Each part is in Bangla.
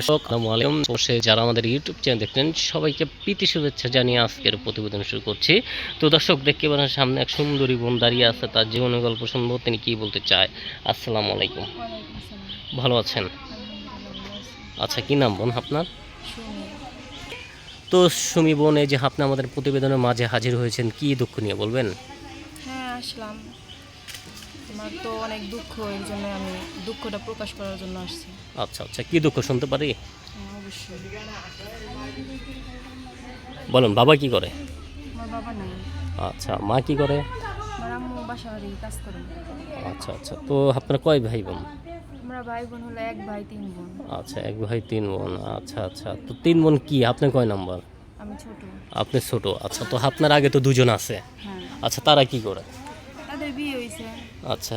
দর্শক আলাইকুম। অবশ্যই যারা আমাদের ইউটিউব চ্যানেল দেখলেন, সবাইকে প্রীতি শুভেচ্ছা জানিয়ে আজকের প্রতিবেদন শুরু করছি। তো দর্শক, দেখতে পারেন সামনে এক সুন্দরী বোন দাঁড়িয়ে আছে, তার জীবনের গল্প শুনব, তিনি কি বলতে চায়? আসসালামু আলাইকুম। ভালো আছেন? আচ্ছা কি নাম বোন আপনার? তো সুমি বোন, এই যে আপনি আমাদের প্রতিবেদনের মাঝে হাজির হয়েছেন, কি দুঃখ নিয়ে বলবেন? হ্যাঁ আমার তো অনেক দুঃখ এর জন্য আমি দুঃখটা প্রকাশ করার জন্য আসছি। আচ্ছা আচ্ছা কি দুঃখ শুনতে পারি? অবশ্যই। বলুন বাবা কি করে? আমার বাবা নাই। আচ্ছা মা কি করে? আমার আম্মু বাসা বাড়ি কাজ করে। আচ্ছা আচ্ছা তো আপনার কয় ভাই বোন? আমরা ভাই বোন হলো এক ভাই তিন বোন। আচ্ছা এক ভাই তিন বোন আচ্ছা আচ্ছা তো তিন বোন কি? আপনি কয় নাম্বার? আমি ছোট। আপনি ছোট আচ্ছা তো আপনার আগে তো দুজন আছে। হ্যাঁ। আচ্ছা তারা কি করে? তাদের বিয়ে হয়েছে। আচ্ছা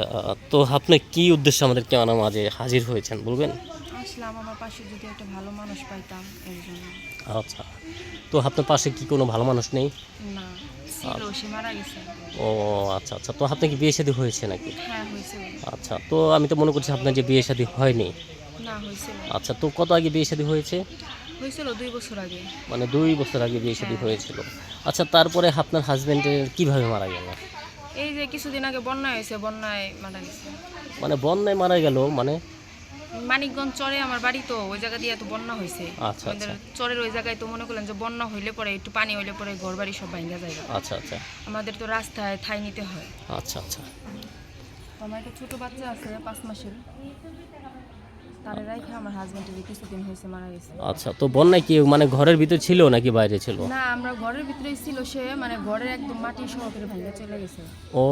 তো আপনি কি উদ্দেশ্যে আমাদের কেমন মাঝে হাজির হয়েছেন বলবেন? আসলাম আমার পাশে যদি একটা ভালো মানুষ পাইতাম এর জন্য। আচ্ছা তো আপনার পাশে কি কোনো ভালো মানুষ নেই? না ছিল সে মারা গেছে। ও আচ্ছা আচ্ছা তো আপনার কি বিয়ে শাদী হয়েছে নাকি? হ্যাঁ আচ্ছা তো আমি তো মনে করছি আপনার যে বিয়ে শাদী হয়নি। না আচ্ছা তো কত আগে বিয়ে শাদী হয়েছে? হয়েছিল দুই বছর আগে। মানে দুই বছর আগে বিয়ে শাদী হয়েছিল। আচ্ছা তারপরে আপনার হাজবেন্ডের কীভাবে মারা গেল? এই যে কিছুদিন আগে বন্যা হয়েছে বন্যায় মারা গেছে। মানে বন্যায় মারা গেল মানে? মানিকগঞ্জ চরে আমার বাড়ি তো ওই জায়গা দিয়ে এত বন্যা হয়েছে। আচ্ছা আমাদের আচ্ছা চরের ওই জায়গায় তো মনে করলেন যে বন্যা হইলে পরে একটু পানি হইলে পরে ঘর বাড়ি সব ভাঙা যায়। আচ্ছা আচ্ছা। আমাদের তো রাস্তায় ঠাই নিতে হয়। আচ্ছা আচ্ছা। আমার একটা ছোট বাচ্চা আছে পাঁচ মাসের। তারে রাইখে আমার হাজবেন্ডের কিছুদিন হয়েছে মারা গেছে। আচ্ছা তো বন্যায় কি মানে ঘরের ভিতর ছিল নাকি বাইরে ছিল? না আমরা ঘরের ভিতরেই ছিল সে মানে ঘরের একদম মাটি সহকারে ভেঙে চলে গেছে। ও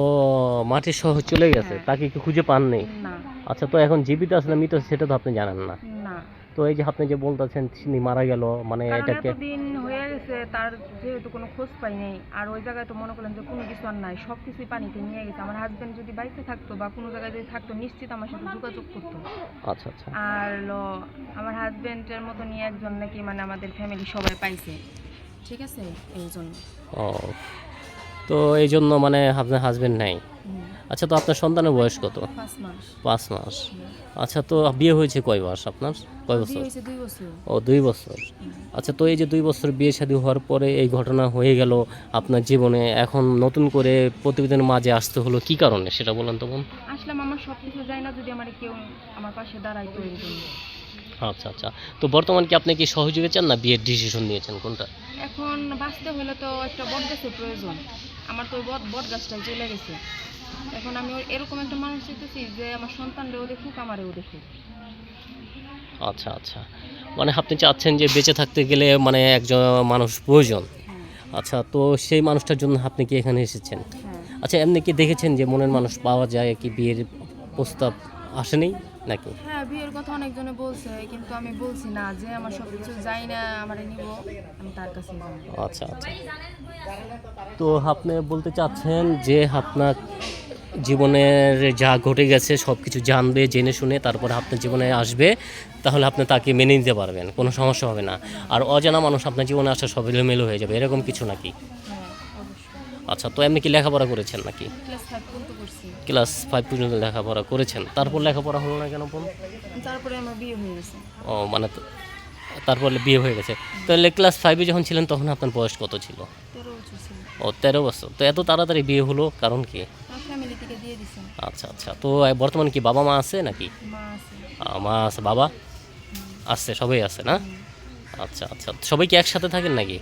মাটির শহর চলে গেছে হ্যাঁ। তাকে কি খুঁজে পাননি? না। আচ্ছা তো এখন জীবিত আছে না মৃত সেটা তো আপনি জানেন না। না। তো এই যে আপনি যে বলতেছেন তিনি মারা গেল মানে এটাকে হয়ে গেছে তার যেহেতু কোনো খোঁজ পাই নাই আর ওই জায়গায় তো মনে করলেন যে কোনো কিছু আর নাই সব কিছুই পানিতে নিয়ে গেছে। আমার হাজবেন্ড যদি বাড়িতে থাকতো বা কোনো জায়গায় যদি থাকতো নিশ্চিত আমার সাথে যোগাযোগ করতো। আচ্ছা আচ্ছা। আর আমার হাজবেন্ডের মতো নিয়ে একজন নাকি মানে আমাদের ফ্যামিলি সবাই পাইছে। ঠিক আছে? এই জন্য। ও তো এই জন্য মানে আপনার হাজবেন্ড নাই। আচ্ছা তো আপনার সন্তানের বয়স কত? পাঁচ মাস। আচ্ছা তো বিয়ে হয়েছে কয় মাস আপনার? কয় বছর? হয়েছে দুই বছর। ও দুই বছর। আচ্ছা তো এই যে দুই বছর বিয়ে শাদী হওয়ার পরে এই ঘটনা হয়ে গেল আপনার জীবনে এখন নতুন করে প্রতিবেদনের মাঝে আসতে হলো কি কারণে? সেটা বলেন তো বোন। আসলাম আমার সব কিছু যায় না যদি আমার কেউ আমার পাশে এর জন্য। আচ্ছা আচ্ছা। তো বর্তমান কি আপনি কি সহযোগী চান না বিয়ের ডিসিশন নিয়েছেন কোনটা? এখন বাঁচতে হলে তো একটা বট গাছের প্রয়োজন। আমার তো বট বট গাছটাই চলে গেছে। এখন আমি এরকম একটা মানুষ চাইতেছি যে আমার সন্তানরেও দেখুক আমারেও দেখুক। আচ্ছা আচ্ছা। মানে আপনি চাচ্ছেন যে বেঁচে থাকতে গেলে মানে একজন মানুষ প্রয়োজন। হ্যাঁ। আচ্ছা তো সেই মানুষটার জন্য আপনি কি এখানে এসেছেন? হ্যাঁ। আচ্ছা এমনি কি দেখেছেন যে মনের মানুষ পাওয়া যায় কি বিয়ের প্রস্তাব আসেনি নাকি? হ্যাঁ বিয়ের কথা অনেকজনে বলছে কিন্তু আমি বলছি না যে আমার সব কিছু যাই না আমার নিব আমি তার কাছে আচ্ছা আচ্ছা। তো আপনি বলতে চাচ্ছেন যে আপনার জীবনের যা ঘটে গেছে সব কিছু জানবে জেনে শুনে তারপরে আপনার জীবনে আসবে তাহলে আপনি তাকে মেনে নিতে পারবেন কোনো সমস্যা হবে না। আর অজানা মানুষ আপনার জীবনে আসা সব এলোমেলো হয়ে যাবে এরকম কিছু নাকি? আচ্ছা তো এমনি কি লেখাপড়া করেছেন নাকি? ক্লাস ফাইভ পর্যন্ত লেখাপড়া করেছেন তারপর লেখাপড়া হলো না কেন তারপরে আমার বিয়ে হয়ে গেছে। ও মানে তারপরে বিয়ে হয়ে গেছে। তাহলে ক্লাস ফাইভে যখন ছিলেন তখন আপনার বয়স কত ছিল? ছিল। ও তেরো বছর। তো এত তাড়াতাড়ি বিয়ে হলো কারণ কি আমার ফ্যামিলি থেকে দিয়ে দিছে আচ্ছা আচ্ছা। তো বর্তমানে কি বাবা মা আছে নাকি? মা আছে। মা বাবা? আছে সবাই আছে না? আচ্ছা আচ্ছা। সবাই কি একসাথে থাকেন নাকি?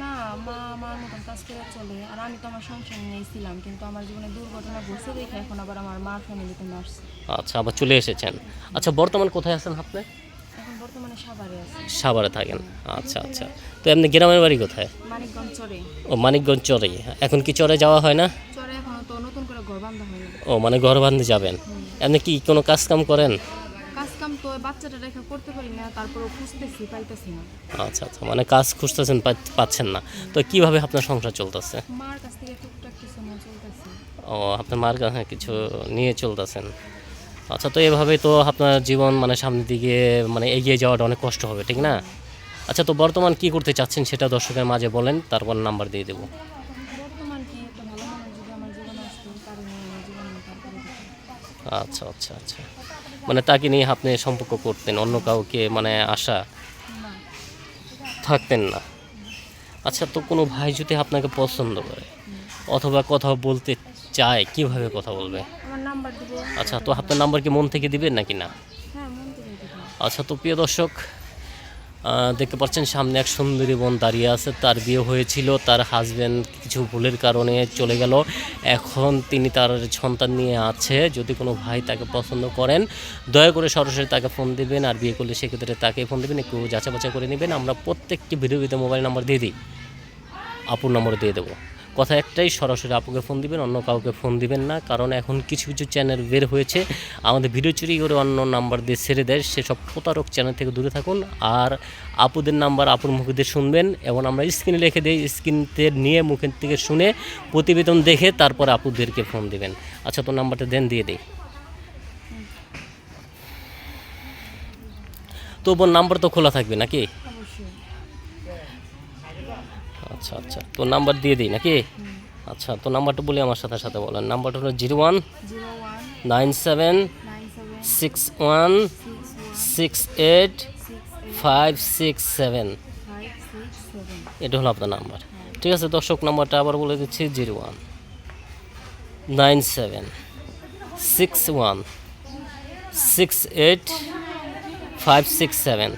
না মা আমার মতন কাজ করে চলে। আর আমি তো আমার সংসার নিয়েই ছিলাম কিন্তু আমার জীবনে দুর্ঘটনা ঘটছে দেখে এখন আবার আমার ফ্যামিলিতে আমি আসছি। আচ্ছা আবার চলে এসেছেন। আচ্ছা বর্তমান কোথায় আছেন আপনি? এখন বর্তমানে সাভারে আছে। সাভারে থাকেন। আচ্ছা আচ্ছা। তো এমনি গ্রামের বাড়ি কোথায়? মানিকগঞ্জ চরে। ও মানিকগঞ্জ চরে এখন কি চরে যাওয়া হয় না চরে এখনও তো নতুন করে ঘর বান্ধা হয়নি ও মানে ঘর বাঁধতে যাবেন এমনি কি কোনো কাজ কাম করেন? কাজ কাম তো বাচ্চাটা রেখে করতে পারি না তারপরেও খুঁজতেছি পাইতেছি না। আচ্ছা আচ্ছা মানে কাজ খুঁজতেছেন পাচ্ছেন না। তো কীভাবে আপনার সংসার চলতেছে? মার কাছ থেকে টুকটাক কিছু নিয়ে চলতেছি। ও আপনার মার কাছে কিছু নিয়ে চলতেছেন। আচ্ছা তো এভাবেই তো আপনার জীবন মানে সামনের দিকে মানে এগিয়ে যাওয়াটা অনেক কষ্ট হবে ঠিক না? আচ্ছা তো বর্তমান কি করতে চাচ্ছেন সেটা দর্শকের মাঝে বলেন তারপর নাম্বার দিয়ে দেবো বর্তমান কি একটা ভালো মানুষ যদি আমার জীবনে আসতো তার নিয়ে আমার জীবনে পার করে দিত আচ্ছা আচ্ছা আচ্ছা। মানে তাকে নিয়ে আপনি সম্পর্ক করতেন অন্য কাউকে মানে আশা থাকতেন না। আচ্ছা তো কোনো ভাই যদি আপনাকে পছন্দ করে অথবা কথা বলতে চায় কীভাবে কথা বলবে? আচ্ছা তো আপনার নাম্বার কি মন থেকে দিবেন নাকি না? হ্যাঁ আচ্ছা তো প্রিয় দর্শক দেখতে পাচ্ছেন সামনে এক সুন্দরী বোন দাঁড়িয়ে আছে। তার বিয়ে হয়েছিল, তার হাজব্যান্ড কিছু ভুলের কারণে চলে গেল। এখন তিনি তার সন্তান নিয়ে আছে। যদি কোনো ভাই তাকে পছন্দ করেন, দয়া করে সরাসরি তাকে ফোন দেবেন আর বিয়ে করলে সেক্ষেত্রে তাকে ফোন দেবেন, একটু যাচাই বাছাই করে নেবেন। আমরা প্রত্যেকটি ভিডিও ভিডিও মোবাইল নাম্বার দিয়ে দিই। আপুর নম্বর দিয়ে দেবো। কথা একটাই, সরাসরি আপুকে ফোন দিবেন, অন্য কাউকে ফোন দিবেন না। কারণ এখন কিছু কিছু চ্যানেল বের হয়েছে। আমাদের ভিডিও চুরি করে অন্য নাম্বার দিয়ে ছেড়ে দেয়। সেসব প্রতারক চ্যানেল থেকে দূরে থাকুন। আর আপুদের নাম্বার আপুর মুখে দিয়ে শুনবেন। এবং আমরা স্ক্রিনে লিখে দিই স্ক্রিনতে নিয়ে মুখের থেকে শুনে প্রতিবেদন দেখে তারপর আপুদেরকে ফোন দিবেন। আচ্ছা তো নাম্বারটা দেন, দিয়ে দিই। তো বোন নাম্বার তো খোলা থাকবে নাকি? আচ্ছা আচ্ছা। তো নাম্বার দিয়ে দিই নাকি? আচ্ছা তো নাম্বারটা বলি আমার সাথে সাথে বলেন। নাম্বারটা হলো zero one nine seven six one six eight five six seven. এটা হলো আপনার নাম্বার। ঠিক আছে, দর্শক, নাম্বারটা আবার বলে দিচ্ছি, zero one nine seven six one six eight five six seven.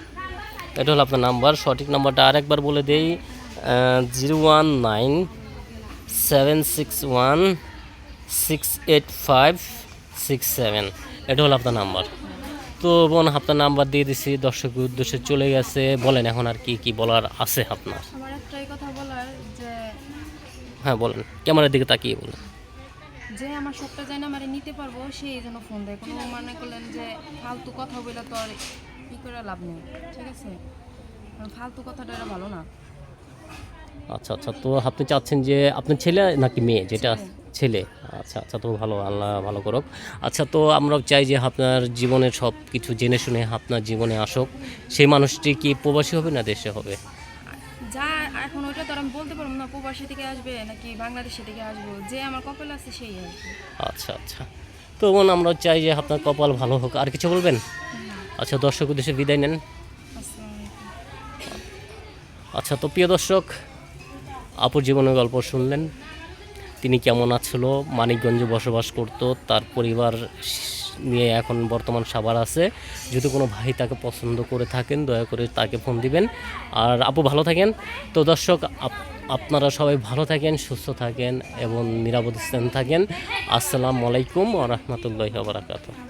এটা হলো আপনার নাম্বার। সঠিক নাম্বারটা আরেকবার বলে দেই zero one nine seven six one six eight five six seven. এটা হলো আপনার নাম্বার। তো বোন আপনার নাম্বার দিয়ে দিছি দর্শকের উদ্দেশ্যে চলে গেছে। বলেন এখন আর কি কি বলার আছে আপনার? আমার একটাই কথা বলার যে হ্যাঁ বলেন। ক্যামেরার দিকে তাকিয়ে বলুন। যে আমার সবটা জানে আমার নিতে পারব সেই জন্য ফোন দেয়। কোনো মনে করলেন যে ফালতু কথা বলে তো আর ই করে লাভ নেই ঠিক আছে? ফালতু কথাটা ভালো না। আচ্ছা আচ্ছা তো আপনি চাচ্ছেন যে আপনার ছেলে নাকি মেয়ে? যেটা ছেলে। আচ্ছা আচ্ছা তো ভালো আল্লাহ ভালো করুক। আচ্ছা তো আমরা চাই যে আপনার জীবনের সব কিছু জেনে শুনে আপনার জীবনে আসুক। সেই মানুষটি কি প্রবাসী হবে না দেশে হবে? যা এখন ওইটা তো আমি বলতে পারব না প্রবাসী থেকে আসবে নাকি বাংলাদেশি থেকে আসব? যে আমার কপাল আছে সেই আসবে আচ্ছা আচ্ছা। তো বোন আমরা চাই যে আপনার কপাল ভালো হোক। আর কিছু বলবেন? আচ্ছা দর্শক উদ্দেশ্যে বিদায় নেন। আচ্ছা তো প্রিয় দর্শক আপুর জীবনের গল্প শুনলেন। তিনি কেমন আছিল, মানিকগঞ্জে বসবাস করত, তার পরিবার নিয়ে এখন বর্তমান সাবার আছে। যদি কোনো ভাই তাকে পছন্দ করে থাকেন, দয়া করে তাকে ফোন দিবেন। আর আপু ভালো থাকেন। তো দর্শক, আপ- আপনারা সবাই ভালো থাকেন, সুস্থ থাকেন এবং নিরাপদ স্থান থাকেন। আসসালামু আলাইকুম ও রহমতুল্লাহ বারাকাতুহ।